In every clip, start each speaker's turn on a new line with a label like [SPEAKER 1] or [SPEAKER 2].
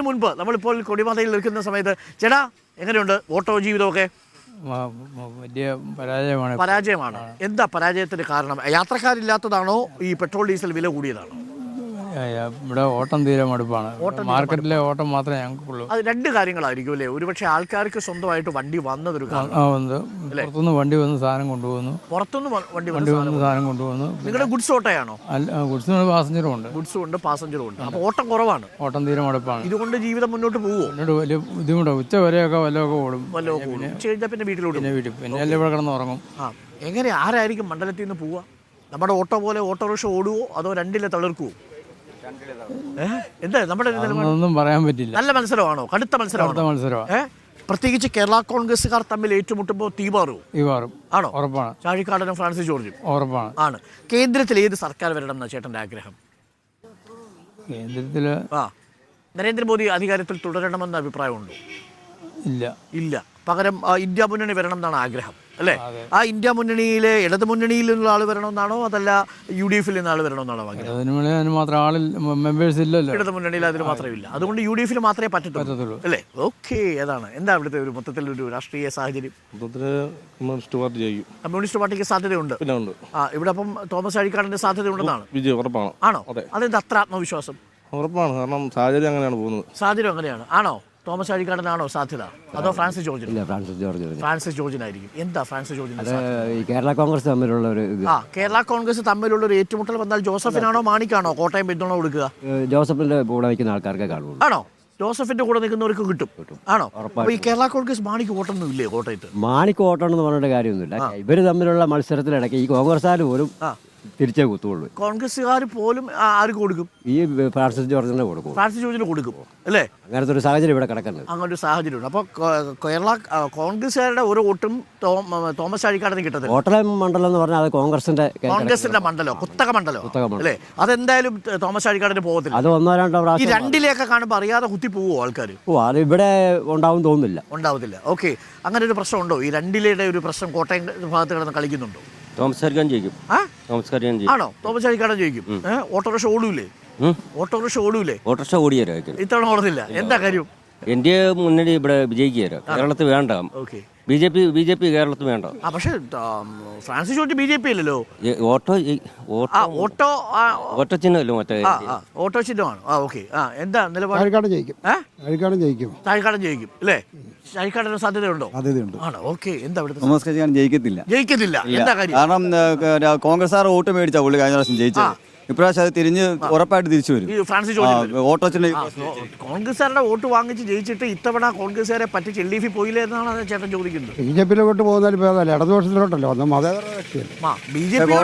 [SPEAKER 1] അതിനു മുൻപ് നമ്മളിപ്പോൾ കൊടിമതയിൽ നിൽക്കുന്ന സമയത്ത് ചേട്ടാ എങ്ങനെയുണ്ട്? ഓട്ടോ ജീവിതമൊക്കെ?
[SPEAKER 2] വലിയ പരാജയമാണ്.
[SPEAKER 1] പരാജയമാണ്. എന്താ പരാജയത്തിന് കാരണം? യാത്രക്കാരില്ലാത്തതാണോ? ഈ പെട്രോൾ ഡീസൽ വില കൂടിയതാണോ?
[SPEAKER 2] ഇവിടെ ഓട്ടം തീരെ മടുപ്പാണ്. മാർക്കറ്റിലെ ഓട്ടം മാത്രമേ ഞങ്ങൾക്കുള്ളൂ.
[SPEAKER 1] അത് രണ്ട് കാര്യങ്ങളായിരിക്കും അല്ലേ ഒരുപക്ഷെ ആൾക്കാർക്ക് സ്വന്തമായിട്ട് വണ്ടി വന്നതൊരു
[SPEAKER 2] പുറത്തുനിന്ന് വണ്ടി വന്ന് സാധനം കൊണ്ടുപോകുന്നു
[SPEAKER 1] പുറത്തുനിന്ന് വണ്ടി
[SPEAKER 2] വണ്ടി
[SPEAKER 1] വന്ന്
[SPEAKER 2] സാധനം കൊണ്ടുപോകുന്നു
[SPEAKER 1] നിങ്ങളുടെ ഗുഡ്സ് ഓട്ടോയാണോ?
[SPEAKER 2] അല്ല ഗുഡ്സ് പാസഞ്ചറും ഉണ്ട്
[SPEAKER 1] ഗുഡ്സും ഉണ്ട്. പാസഞ്ചറും ഉണ്ട് അപ്പോൾ ഓട്ടം കുറവാണ്.
[SPEAKER 2] ഓട്ടം തീരെ മടുപ്പാണ്.
[SPEAKER 1] ഇതുകൊണ്ട് ജീവിതം മുന്നോട്ട് പോകുമോ
[SPEAKER 2] എന്നോട് വലിയ ബുദ്ധിമുട്ടാണ് ഉച്ച വരെയൊക്കെ വല്ലതൊക്കെ ഓടും.
[SPEAKER 1] വല്ലതൊക്കെ പിന്നെ വീട്ടിലോട്ട്
[SPEAKER 2] പിന്നെ വീട്ടിൽ പിന്നെ എല്ലാം ഇവിടെ കിടന്ന് ഉറങ്ങും.
[SPEAKER 1] ആ. എങ്ങനെ ആരായിരിക്കും മണ്ഡലത്തിൽ നിന്ന് പോവുക? നമ്മുടെ ഓട്ടോ പോലെ ഓട്ടോറിക്ഷ ഓടുവോ? അതോ രണ്ടിലെ തളിർക്കുവോ? എന്താ നമ്മുടെ നിലപാട്?
[SPEAKER 2] ഒന്നും പറയാൻ പറ്റില്ല.
[SPEAKER 1] നല്ല മത്സരമാണോ? കടുത്ത
[SPEAKER 2] അടുത്ത
[SPEAKER 1] മത്സരമാണോ?
[SPEAKER 2] മത്സരമാണ്
[SPEAKER 1] ഏഹ് പ്രത്യേകിച്ച് കേരള കോൺഗ്രസ്സുകാർ തമ്മിൽ ഏറ്റുമുട്ടുമ്പോൾ തീപാറുവോ?
[SPEAKER 2] ഈ വാറും
[SPEAKER 1] ആണോ?
[SPEAKER 2] ഉറപ്പാണ്.
[SPEAKER 1] ചാഴിക്കാടനും ഫ്രാൻസിസ് ജോർജും?
[SPEAKER 2] ഉറപ്പാണ്.
[SPEAKER 1] ആണ്. കേന്ദ്രത്തിൽ ഏത് സർക്കാർ വരണം എന്നാ ചേട്ടന്റെ ആഗ്രഹം?
[SPEAKER 2] കേന്ദ്രത്തിൽ
[SPEAKER 1] ആ. നരേന്ദ്രമോദി അധികാരത്തിൽ തുടരണമെന്ന അഭിപ്രായമുണ്ടോ?
[SPEAKER 2] ഇല്ല.
[SPEAKER 1] ഇല്ല. പകരം ഇന്ത്യ മുന്നണി വരണം എന്നാണ് ആഗ്രഹം അല്ലേ? ആ ഇന്ത്യ മുന്നണിയിലെ ഇടതു മുന്നണിയിൽ നിന്നുള്ള ആൾ വരണമെന്നാണോ അതല്ല യു ഡി എഫിൽ നിന്ന് ആൾ വരണമെന്നാണോ ആഗ്രഹം?
[SPEAKER 2] അതിന് മാത്രം ആളിൽ മെമ്പേഴ്സ് ഇല്ലല്ലോ.
[SPEAKER 1] ഇടത് മുന്നണിയിൽ അതിന് മാത്രമില്ല. അതുകൊണ്ട് യു ഡി എഫിൽ മാത്രമേ പറ്റത്തുള്ളൂ. അല്ലേ? ഓക്കെ അതാണ്. എന്താ ഇവിടുത്തെ ഒരു മൊത്തത്തിൽ ഒരു രാഷ്ട്രീയ സാഹചര്യം?
[SPEAKER 3] കമ്മ്യൂണിസ്റ്റ് പാർട്ടി ജയിക്കും.
[SPEAKER 1] കമ്മ്യൂണിസ്റ്റ് പാർട്ടിക്ക് സാധ്യതയുണ്ട്. ആ ഇവിടെ അപ്പം തോമസ് അഴിക്കാടിന്റെ സാധ്യതയുണ്ടെന്നാണ്?
[SPEAKER 3] വിജയം ഉറപ്പാണ്.
[SPEAKER 1] ആണോ? അതെന്ത് അത്ര ആത്മവിശ്വാസം?
[SPEAKER 3] ഉറപ്പാണ്. കാരണം സാഹചര്യം അങ്ങനെയാണ് പോകുന്നത്.
[SPEAKER 1] സാഹചര്യം അങ്ങനെയാണ്. ആണോ? തോമസ് അഴിക്കാടനാണോ സാധ്യത? അതോ ഫ്രാൻസിസ് ജോർജിന്?
[SPEAKER 4] ഇല്ല ഫ്രാൻസിസ് ജോർജ് പറഞ്ഞു
[SPEAKER 1] ഫ്രാൻസിസ് ജോർജിനായിരിക്കും. എന്താ ഫ്രാൻസിസ് ജോർജിന്
[SPEAKER 4] അത് ഈ കേരള കോൺഗ്രസ് തമ്മിലുള്ള ഒരു ഇത്.
[SPEAKER 1] ആ കേരള കോൺഗ്രസ് തമ്മിലുള്ള ഒരു ഏറ്റുമുട്ടൽ വന്നാൽ ജോസഫിനാണോ മാണിക്കാണോ കോട്ടയം പിന്തുണ കൊടുക്കുക?
[SPEAKER 4] ഏഹ് ജോസഫിന്റെ കൂടെ നിൽക്കുന്ന ആൾക്കാർക്ക് കാണുള്ളൂ.
[SPEAKER 1] ആണോ? ജോസഫിന്റെ കൂടെ നിൽക്കുന്നവർക്ക് കിട്ടും. ആണോ? അപ്പൊ ഈ കേരള കോൺഗ്രസ് മാണിക്ക് വോട്ടൊന്നും ഇല്ലേ കോട്ടയത്ത്?
[SPEAKER 4] മാണിക്ക് ഓട്ടണമെന്ന് പറഞ്ഞിട്ട് കാര്യമൊന്നുമില്ല. ഇവർ തമ്മിലുള്ള മത്സരത്തിലിടയ്ക്ക് ഈ കോൺഗ്രസ്സുകാർ പോലും
[SPEAKER 1] ആ.
[SPEAKER 4] തിരിച്ചേ കുത്തുള്ളൂ
[SPEAKER 1] കോൺഗ്രസ്സുകാർ പോലും ആര് ആർക്ക് കൊടുക്കും?
[SPEAKER 4] ഈ ഫ്രാൻസിസ് ജോർജിനെ കൊടുക്കും.
[SPEAKER 1] ഫ്രാൻസിസ് ജോർജിന് കൊടുക്കും അല്ലേ?
[SPEAKER 4] അങ്ങനത്തെ ഒരു സാഹചര്യം ഇവിടെ കിടക്കുന്നത്.
[SPEAKER 1] അങ്ങനൊരു ഒരു സാഹചര്യമുണ്ട് അപ്പോൾ കേരള കോൺഗ്രസ്സുകാരുടെ ഒരു വോട്ടും തോമ- തോമസ് അഴിക്കാടിന് കിട്ടത്തില്ല.
[SPEAKER 4] കോട്ടയം മണ്ഡലം എന്ന് പറഞ്ഞാൽ അത് കോൺഗ്രസിന്റെ
[SPEAKER 1] കോൺഗ്രസിന്റെ മണ്ഡലം കുത്തക മണ്ഡലം
[SPEAKER 4] കുത്തക മണ്ഡലം.
[SPEAKER 1] അല്ലേ? അതെന്തായാലും തോമസ് അഴിക്കാടിന് പോകത്തില്ല.
[SPEAKER 4] അത് ഒന്നോ രണ്ടോ
[SPEAKER 1] ഈ
[SPEAKER 4] രണ്ടിലേക്ക്
[SPEAKER 1] രണ്ടിലെയൊക്കെ കാണുമ്പോൾ അറിയാതെ കുത്തി പോവോ ആൾക്കാർ
[SPEAKER 4] ഓ അത് ഇവിടെ ഉണ്ടാവും തോന്നുന്നില്ല.
[SPEAKER 1] ഉണ്ടാവത്തില്ല. ഓക്കെ. അങ്ങനെ ഒരു പ്രശ്നം ഉണ്ടോ ഈ രണ്ടിലയുടെ ഒരു പ്രശ്നം കോട്ടയം ഭാഗത്ത് കിടന്ന് കളിക്കുന്നുണ്ടോ?
[SPEAKER 5] തോമസ് ഹരിക്കാൻ ജയിക്കും.
[SPEAKER 1] ആ?
[SPEAKER 5] ഹരിക്കാൻ
[SPEAKER 1] ആണോ? തോമസ് അഴിക്കാടൻ ചോദിക്കും. ഓട്ടോറിക്ഷ ഓടൂലേ. ഓട്ടോറിക്ഷ ഓടൂലേ?
[SPEAKER 5] ഓട്ടോറിക്ഷ ഓടിയരായിരിക്കും
[SPEAKER 1] ഇത്തവണ ഓടുന്നില്ല എന്താ കാര്യം?
[SPEAKER 5] എന്റെ മുന്നണി ഇവിടെ വിജയിക്കുകയല്ല കേരളത്തിൽ വേണ്ട.
[SPEAKER 1] Okay.
[SPEAKER 5] B J P B J P കേരളത്തിൽ വേണ്ട?
[SPEAKER 1] ആ പക്ഷേ ആ, Francis George B J P അല്ലല്ലോ.
[SPEAKER 5] ഈ ഓട്ടോ ഈ ഓട്ടോ
[SPEAKER 1] ആ ഓട്ടോ ആ
[SPEAKER 5] ഓട്ടോ ചിഹ്നമല്ലോ മറ്റേ
[SPEAKER 1] ആ ആ ഓട്ടോ ചിഹ്നമാണ്. ആ ഓക്കെ. ആ എന്താ നിലപാട്?
[SPEAKER 6] ചാഴിക്കാടൻ ജയിക്കും.
[SPEAKER 1] ഏ?
[SPEAKER 6] ജയിക്കും.
[SPEAKER 1] ചാഴിക്കാടൻ ജയിക്കും അല്ലേ? ചാഴിക്കാടന് സാധ്യതയുണ്ടോ?
[SPEAKER 6] സാധ്യതയുണ്ട്.
[SPEAKER 1] ആണോ? ഓക്കെ എന്താ ഇവിടുത്തെ
[SPEAKER 7] തോമസ് കച്ചിയാൻ ജയിക്കത്തില്ല.
[SPEAKER 1] ജയിക്കത്തില്ല. എന്താ കാര്യം?
[SPEAKER 7] കാരണം കോൺഗ്രസ് ആർ വോട്ട് മേടിച്ചാ പുള്ളി കഴിഞ്ഞ പ്രാവശ്യം ജയിച്ചത്. ഇപ്രാവശ്യം അത് തിരിഞ്ഞ് ഉറപ്പായിട്ട് തിരിച്ചു വരും.
[SPEAKER 1] ഈ ഫ്രാൻസിസ് വരും.
[SPEAKER 7] ഓട്ടോച്ചിന്റെ
[SPEAKER 1] കോൺഗ്രസ്സുകാരുടെ വോട്ട് വാങ്ങിച്ച് ജയിച്ചിട്ട് ഇത്തവണ കോൺഗ്രസ്സുകാരെ പറ്റിച്ച് എൽ ഡി എഫ് പോയില്ലേ എന്നാണ് ചേട്ടൻ ചോദിക്കുന്നത്.
[SPEAKER 6] ബി ജെ പിയിലോട്ട് പോകുന്നതിൽ ഭേദമല്ല ഇടതുപക്ഷത്തിലോട്ടല്ലോ ഒന്ന് മതേതര കക്ഷിയല്ലേ
[SPEAKER 1] ആ B J P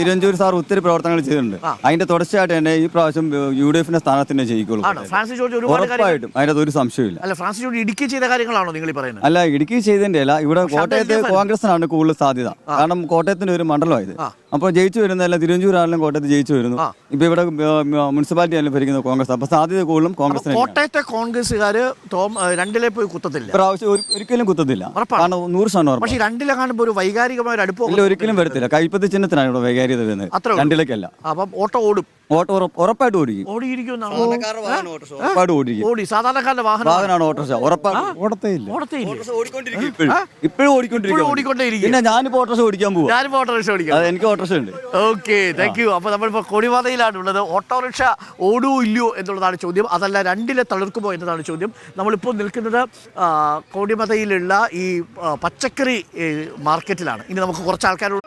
[SPEAKER 7] Thiruvanchoor sir ഒത്തിരി പ്രവർത്തനങ്ങൾ ചെയ്തിട്ടുണ്ട്. അതിന്റെ തുടർച്ചയായിട്ട് തന്നെ ഈ പ്രാവശ്യം യു ഡി എഫിന്റെ സ്ഥാനത്തിന് ജയിക്കുള്ളൂ
[SPEAKER 1] ആണോ? ഫ്രാൻസിസ് ജോർജ് ഒരുപാട് കാര്യങ്ങൾ
[SPEAKER 7] ഉറപ്പായിട്ടും. അതിനകത്ത് ഒരു സംശയമില്ല
[SPEAKER 1] അല്ല ഫ്രാൻസിസ് ജോർജ് ഇടുക്കി ചെയ്ത കാര്യങ്ങളാണോ നിങ്ങൾ ഈ പറയുന്നത്?
[SPEAKER 7] അല്ല ഇടുക്കി ചെയ്തതിന്റെ അല്ല ഇവിടെ കോട്ടയത്ത് കോൺഗ്രസിനാണ് കൂടുതൽ സാധ്യത. കാരണം കോട്ടയത്തിന്റെ ഒരു മണ്ഡലമായത് അപ്പോൾ ജയിച്ചു വരുന്നതല്ല തിരുവഞ്ചൂരാണെങ്കിലും കോട്ടയത്ത് ജയിച്ചു വരുന്നു. ഇപ്പൊ ഇവിടെ മുനിസിപ്പാലിറ്റി ആയാലും ഭരിക്കുന്ന കോൺഗ്രസ്. അപ്പൊ സാധ്യത കൂടുതലും കോൺഗ്രസ്
[SPEAKER 1] കോട്ടയത്തെ കോൺഗ്രസ്സുകാര് രണ്ടിലെ പോയി കുത്തത്തില്ല.
[SPEAKER 7] പ്രാവശ്യം ഒരിക്കലും കുത്തത്തില്ല. കാരണം നൂറ് ശതമാനം
[SPEAKER 1] പക്ഷേ രണ്ടിലെ കാണുമ്പോൾ ഒരു വൈകാരികമായ ഒരു അടുപ്പം
[SPEAKER 7] ഒരിക്കലും വരത്തില്ല. കൈപ്പത്തി ചിഹ്നത്തിനാണ് ഇവിടെ വൈകാരികത വരുന്നത്.
[SPEAKER 1] അത്രേ
[SPEAKER 7] രണ്ടിലേക്കല്ല.
[SPEAKER 1] അപ്പം ഓട്ടോ ഓടും.
[SPEAKER 7] ഓട്ടോ ഉറപ്പ്- ഉറപ്പായിട്ട് ഓടിക്കും.
[SPEAKER 1] ഓടിയിരിക്കുമെന്നാണ്
[SPEAKER 7] ഉറപ്പായിട്ട് ഓടിക്കും.
[SPEAKER 1] ഓടി സാധാരണക്കാരന്റെ വാഹനം
[SPEAKER 7] വാഹനമാണ് ഓട്ടോറിക്ഷ. ഉറപ്പായിട്ട്
[SPEAKER 6] ഓടത്തേ ഇല്ല
[SPEAKER 1] ഓടത്തേയില്ല.
[SPEAKER 7] ഇപ്പോഴും. ഇപ്പോഴും
[SPEAKER 1] ഇപ്പോഴും
[SPEAKER 7] ഓടിക്കൊണ്ടിരിക്കും
[SPEAKER 1] ഓടിക്കൊണ്ടേയിരിക്കും.
[SPEAKER 7] പിന്നെ ഞാനിപ്പോ ഓട്ടോറിക്ഷ ഓടിക്കാൻ പോവാ.
[SPEAKER 1] ഞാനിപ്പോ ഓട്ടോറിക്ഷ ഓടിക്കാം
[SPEAKER 7] അത് എനിക്ക് ഓട്ടോറിക്ഷ ഉണ്ട്.
[SPEAKER 1] ഓക്കെ താങ്ക് യു ഉള്ളത് ഓട്ടോറിക്ഷ ഓടൂ ഇല്ലയോ എന്നുള്ളതാണ് ചോദ്യം. അതല്ല രണ്ടിലെ തളിർക്കുമോ എന്നതാണ് ചോദ്യം. നമ്മളിപ്പോൾ നിൽക്കുന്നത് ആ, കൊടിമതയിലുള്ള ഈ ആ, പച്ചക്കറി ഏ, മാർക്കറ്റിലാണ്. ഇനി നമുക്ക് കുറച്ച് ആൾക്കാരോട്